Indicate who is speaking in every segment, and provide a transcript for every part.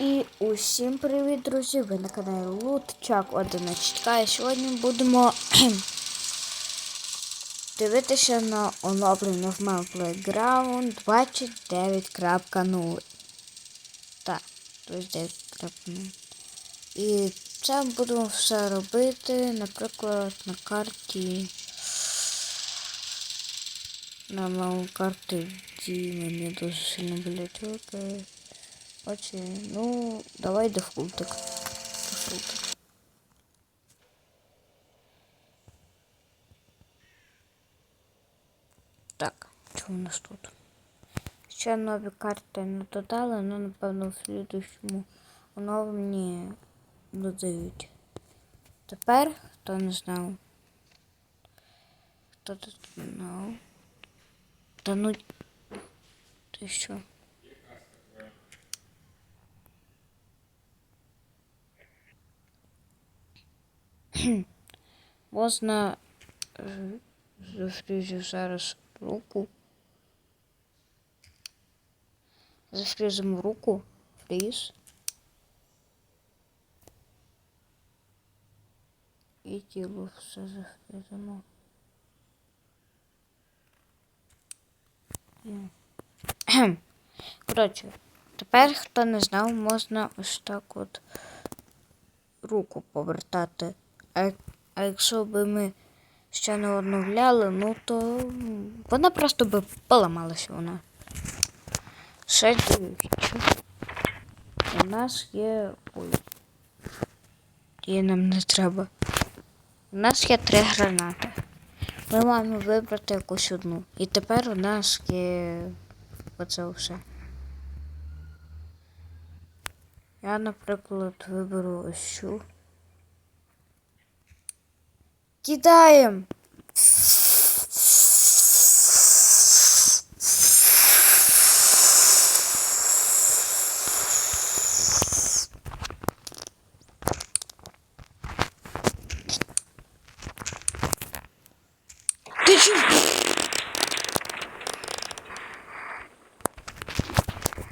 Speaker 1: І усім привіт, друзі! Ви на каналі Лутчак 11. І сьогодні будемо дивитися на оновлення в Map Playground 29.0. Так, 29.0. І це будемо все робити, наприклад, на карті. На моєму карті, де мені дуже сильно болять руки. Очі, ну, давай дефолтик. Дефолтик. Так, що у нас тут? Ще нові карти не додали, але напевно в слідущому оновленні додають. Тепер, хто не знав. Хто тут знав? Та ну ти що? Можна е, зараз руку. Зафрізимо руку, фріз. І тіло все зафрізимо. Коротше, тепер, хто не знав, можна ось так от руку повертати. А, якщо би ми ще не оновляли, ну то вона просто би поламалася вона. Ще дивіться. У нас є. Ой. Її нам не треба. У нас є три гранати. Ми маємо вибрати якусь одну. І тепер у нас є оце все. Я, наприклад, виберу ось цю. Кидаем!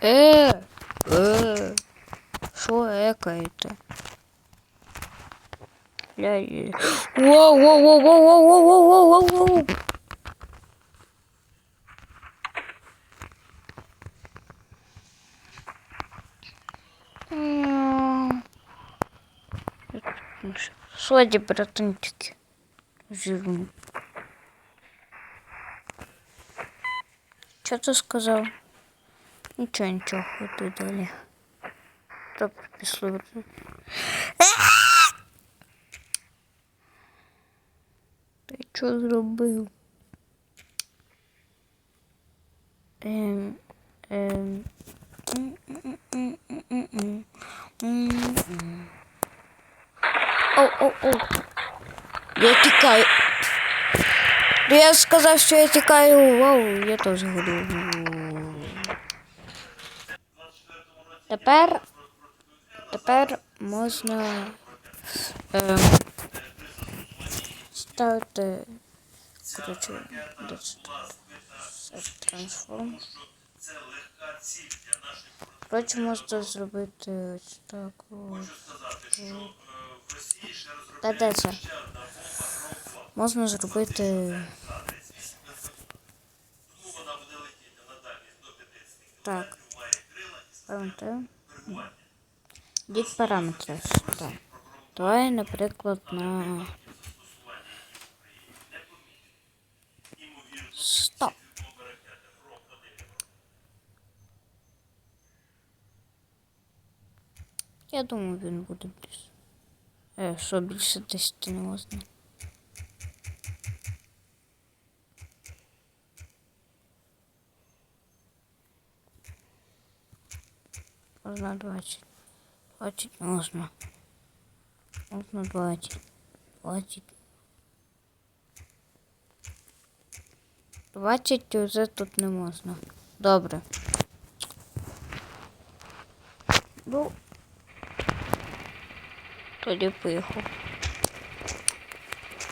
Speaker 1: Э, э, шо экаете? Я... е- Воу, воу, воу, воу, воу, воу, воу, воу, воу. Слади, братанчики. Жирный. Что ты сказал? Ничего, ничего, ходи далі. Добре, пішли. Ти що зробив. Ем, ем. Оу-оу-оу. Я тікаю. Я сказав, що я тікаю. Вау, я теж говорю. Тепер. Тепер можна. Ем... ставити, коротше, де? Set transform. Коротше, можна зробити ось так. Та де це? Можна зробити. Так. Параметри. Дід параметри. Так. Давай, наприклад, на. Стоп. Я думаю, він буде більше. Е, що більше 10 не можна. Можна 20. 20 можна. Можна 20. 20. 20 вже тут не можна. Добре. Ну. Тоді поїхав.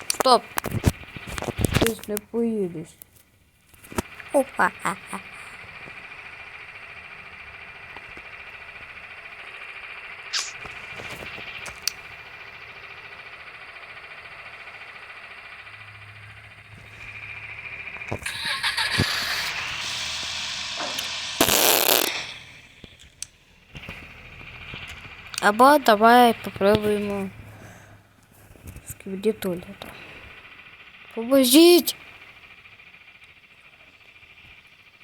Speaker 1: Стоп! Ти ж не поїдеш. Опа. Або давай попробуємо скибіді туалету. Поможіть!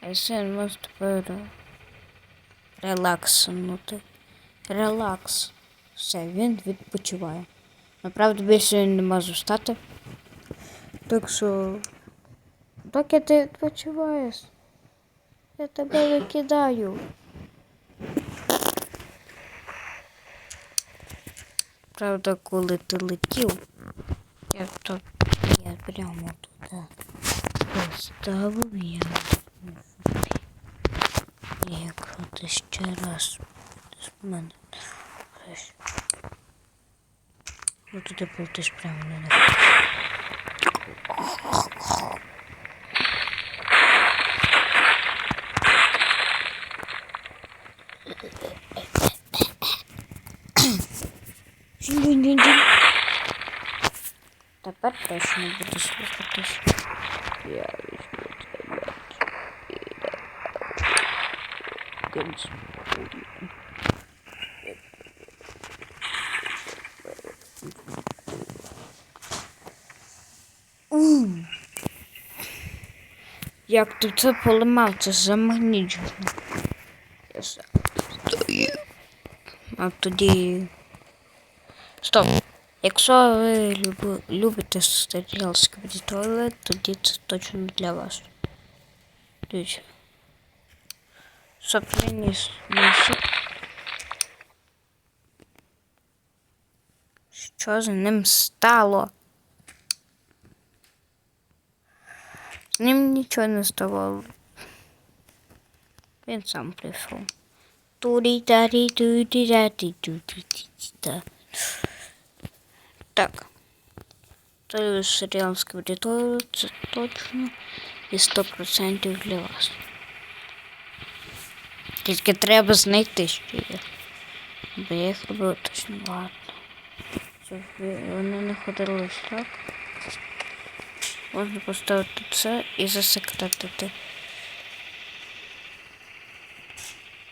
Speaker 1: А ще може тепер релакснути. Релакс. Все, він відпочиває. Направду більше він не може встати. Так що. Доки ти відпочиваєш, я тебе викидаю. Правда, коли ти летів, я то я прямо туди поставив я. Якщо ти ще раз з мене ну то полетиш прямо на них. Тепер точно буду слухатись. Я візьму тебе. Як ти це поламав, це замагнічено. Я сам. А тоді. Стоп. Якщо ви люби, любите серіал Скибіді Туалет, тоді це точно для вас. Дивіться. Соприніс. Що з ним стало? З ним нічого не ставало. Він сам прийшов. турі Так. Той серіал Скибіді це точно і 100% для вас. Тільки треба знайти ще їх. Бо я їх робив точно багато. Щоб вони не ходили ось так. Можна поставити це і засекретити.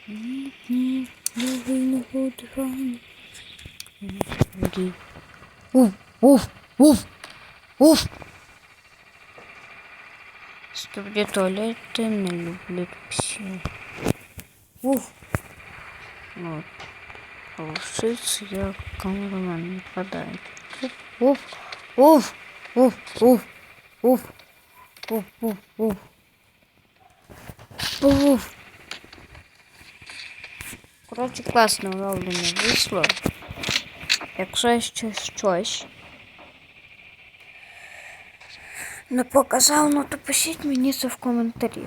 Speaker 1: Ні, ні, не винно дихання. Уф, уф, уф, уф. Скибіді туалети не люблять псів. Уф. Вот. Получится я камерамен не падает. Уф, уф, уф, уф, уф, уф, уф, уф. Уф. Коротше, класно уявлення вийшло. Якщо ще щось не показав, ну то пишіть мені це в коментарі.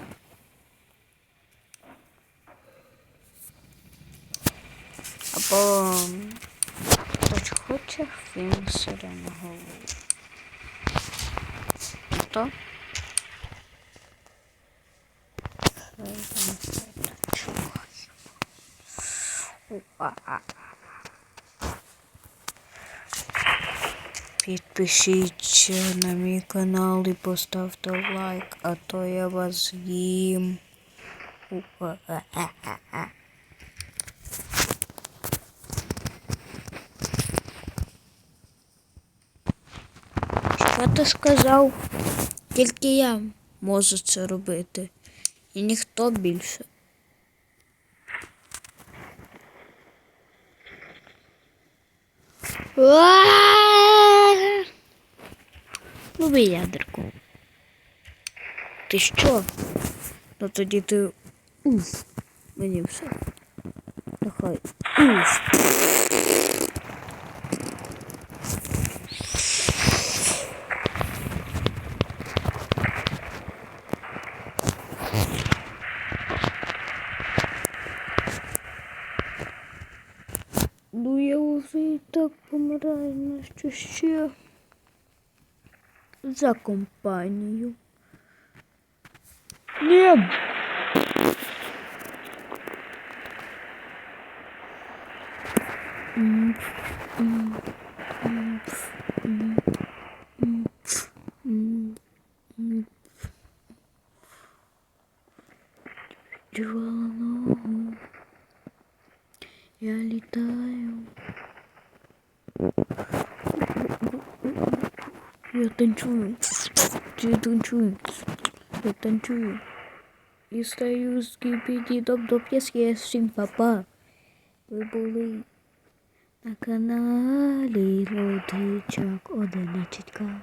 Speaker 1: Або хтось хоче фільм Сирена голову. То? Підпишіться на мій канал і поставте лайк, а то я вас з'їм. Що ти сказав? Тільки я можу це робити. І ніхто більше. Люби ядерку. Ти що? Ну тоді ти уф. Мені все. Нехай уф. Ну я вже і так помираю на що ще за компанію. Ні. Джвала Я танцюю. Я танцюю. Я танцюю. І стаю з кіпідідом до п'єски. Всім папа. Ви були на каналі Лодичок 11К.